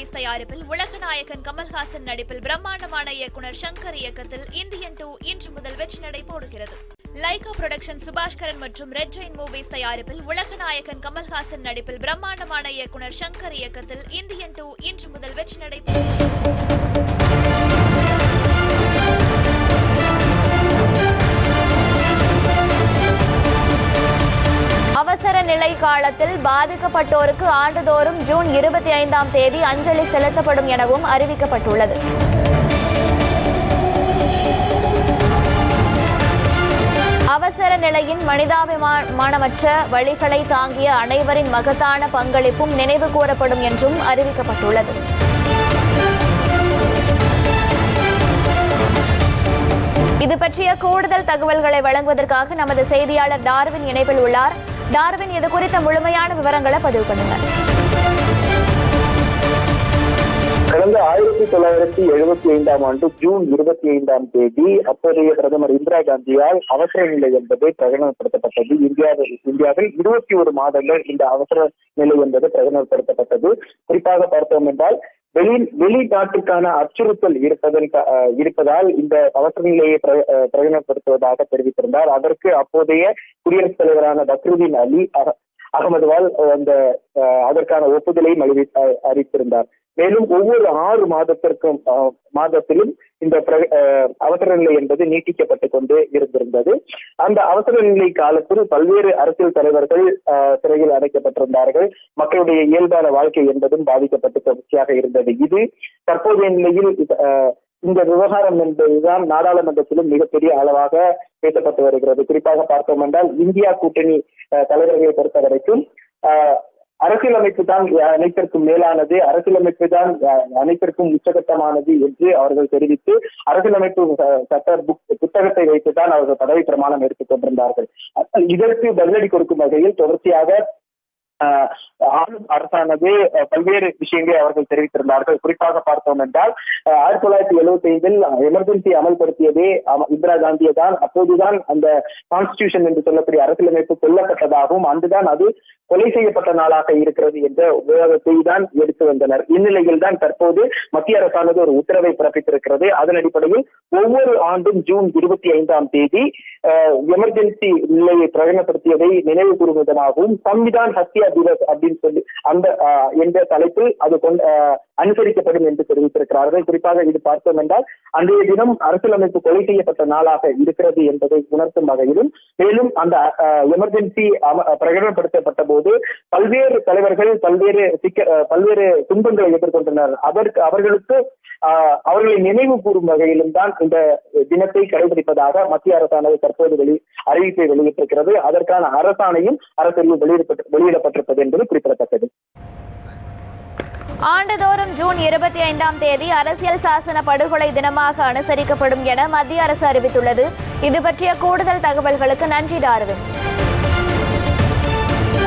Movies தயாரிப்பில் உலகநாயகன் கமல்ஹாசன் நடிப்பில் பிரம்மாண்டமான இயக்குனர் சங்கர் இயக்கத்தில் இந்தியன் டூ இன்று முதல் வெற்றி நடை போடுகிறது. லைகா புரொடக்ஷன் சுபாஷ்கரன் மற்றும் ரெட் ஜெயின் மூவிஸ் தயாரிப்பில் உலகநாயகன் கமல்ஹாசன் நடிப்பில் பிரம்மாண்டமான இயக்குனர் சங்கர் இயக்கத்தில் இந்தியன் டூ இன்று முதல் வெற்றி நடை அவசர நிலை காலத்தில் பாதிக்கப்பட்டோருக்கு ஆண்டுதோறும் ஜூன் இருபத்தி ஐந்தாம் தேதி அஞ்சலி செலுத்தப்படும் எனவும் அறிவிக்கப்பட்டுள்ளது. அவசர நிலையின் மனிதாபிமானமற்ற வழிகளை தாங்கிய அனைவரின் மகத்தான பங்களிப்பும் நினைவு கூறப்படும் என்றும் அறிவிக்கப்பட்டுள்ளது. இது பற்றிய கூடுதல் தகவல்களை வழங்குவதற்காக நமது செய்தியாளர் டார்வின் இணைப்பில் உள்ளார். டார்வின் இது குறித்த முழுமையான விவரங்களை பதிவு பண்ணுங்க கடந்த ஆயிரத்தி தொள்ளாயிரத்தி எழுபத்தி ஐந்தாம் ஆண்டு ஜூன் இருபத்தி ஐந்தாம் தேதி அப்போதைய பிரதமர் இந்திரா காந்தியால் அவசர நிலை என்பது பிரகடனப்படுத்தப்பட்டது. இந்தியாவில் இந்தியாவில் இருபத்தி ஒரு மாதங்கள் இந்த அவசர நிலை என்பது பிரகடனப்படுத்தப்பட்டது. குறிப்பாக பார்த்தோம் என்றால் வெளி வெளிநாட்டுக்கான அச்சுறுத்தல் இருப்பதன் அஹ் இருப்பதால் இந்த அவசர நிலையை பிர- பிரகடனப்படுத்துவதாக தெரிவித்திருந்தார். அதற்கு அப்போதைய குடியரசுத் தலைவரான பக்ருதீன் அலி அக- அகமதுவால் அந்த அஹ், அதற்கான ஒப்புதலையும் அறிவி- அறிவித்திருந்தார் மேலும் ஒவ்வொரு ஆறு மாதத்திற்கும் மாதத்திலும் இந்த அஹ், அவசர நிலை என்பது நீட்டிக்கப்பட்டு கொண்டு இருந்திருந்தது. அந்த அவசர நிலை காலத்தில் பல்வேறு அரசியல் தலைவர்கள் அஹ், சிறையில் அடைக்கப்பட்டிருந்தார்கள். மக்களுடைய இயல்பான வாழ்க்கை என்பதும் பாதிக்கப்பட்டு தொடர்ச்சியாக இருந்தது. இது தற்போதைய நிலையில் இந்த விவகாரம் என்பதுதான் நாடாளுமன்றத்திலும் மிகப்பெரிய அளவாக பேசப்பட்டு வருகிறது. குறிப்பாக பார்த்தோம் என்றால் இந்தியா கூட்டணி அஹ், தலைவர்களை பொறுத்த வரைக்கும் அரசியலமைப்பு தான் அனைத்திற்கும் மேலானது. அரசியலமைப்பு தான் அஹ், அனைத்திற்கும் உச்சகட்டமானது என்று அவர்கள் தெரிவித்து அரசியலமைப்பு சட்ட புக் புத்தகத்தை வைத்துதான் அவர்கள் பதவி பிரமாணம் எடுத்துக் கொண்டிருந்தார்கள். இதற்கு பதிலடி கொடுக்கும் வகையில் தொடர்ச்சியாக ஆளும் அரசானது பல்வேறு விஷயங்களை அவர்கள் தெரிவித்திருந்தார்கள். குறிப்பாக பார்த்தோம் என்றால் ஆயிரத்தி தொள்ளாயிரத்தி எழுபத்தி ஐந்தில் எமர்ஜென்சி அமல்படுத்தியதே இந்திரா காந்தியை தான் அப்போதுதான் அந்த கான்ஸ்டியூஷன் என்று சொல்லக்கூடிய அரசியலமைப்பு கொல்லப்பட்டதாகவும் அன்றுதான் அது கொலை செய்யப்பட்ட நாளாக இருக்கிறது என்ற உபயோகத்தை தான் எடுத்து வந்தனர். இந்நிலையில் தான் தற்போது மத்திய அரசானது ஒரு உத்தரவை பிறப்பித்திருக்கிறது. அதன் அடிப்படையில் ஒவ்வொரு ஆண்டும் ஜூன் இருபத்தி ஐந்தாம் தேதி எமர்ஜென்சி நிலையை பிரகடனப்படுத்தியதை நினைவு கூறும் விதமாகவும் சம்விதான் ஹத்யா திவஸ் அப்படின்னு சொல்லி அந்த என்ற தலைப்பில் அது கொண்டு அனுசரிக்கப்படும் என்று தெரிவித்திருக்கிறார்கள். குறிப்பாக இது பார்த்தோம் என்றால் அன்றைய தினம் அரசியலமைப்பு கொலை செய்யப்பட்ட நாளாக இருக்கிறது என்பதை உணர்த்தும் வகையிலும் மேலும் அந்த எமர்ஜென்சி பிரகடனப்படுத்தப்பட்ட போது பல்வேறு தலைவர்கள் பல்வேறு சிக்க பல்வேறு துன்பங்களை எதிர்கொண்டனர். அதற்கு அவர்களுக்கு ஆஹ், அவர்களை நினைவு கூறும் வகையிலும் தான் இந்த தினத்தை கடைபிடிப்பதாக மத்திய அரசானது தற்போது வெளி அறிவிப்பை வெளியிட்டிருக்கிறது. அதற்கான அரசாணையும் அரசு வெளியிடப்பட்டு வெளியிடப்பட்டிருப்பது என்பது குறிப்பிடத்தக்கது. ஆண்டுதோறும் ஜூன் இருபத்தி ஐந்தாம் தேதி அரசியல் சாசன படுகொலை தினமாக அனுசரிக்கப்படும் என மத்திய அரசு அறிவித்துள்ளது. இது பற்றிய கூடுதல் தகவல்களுக்கு நன்றி டார்வின்.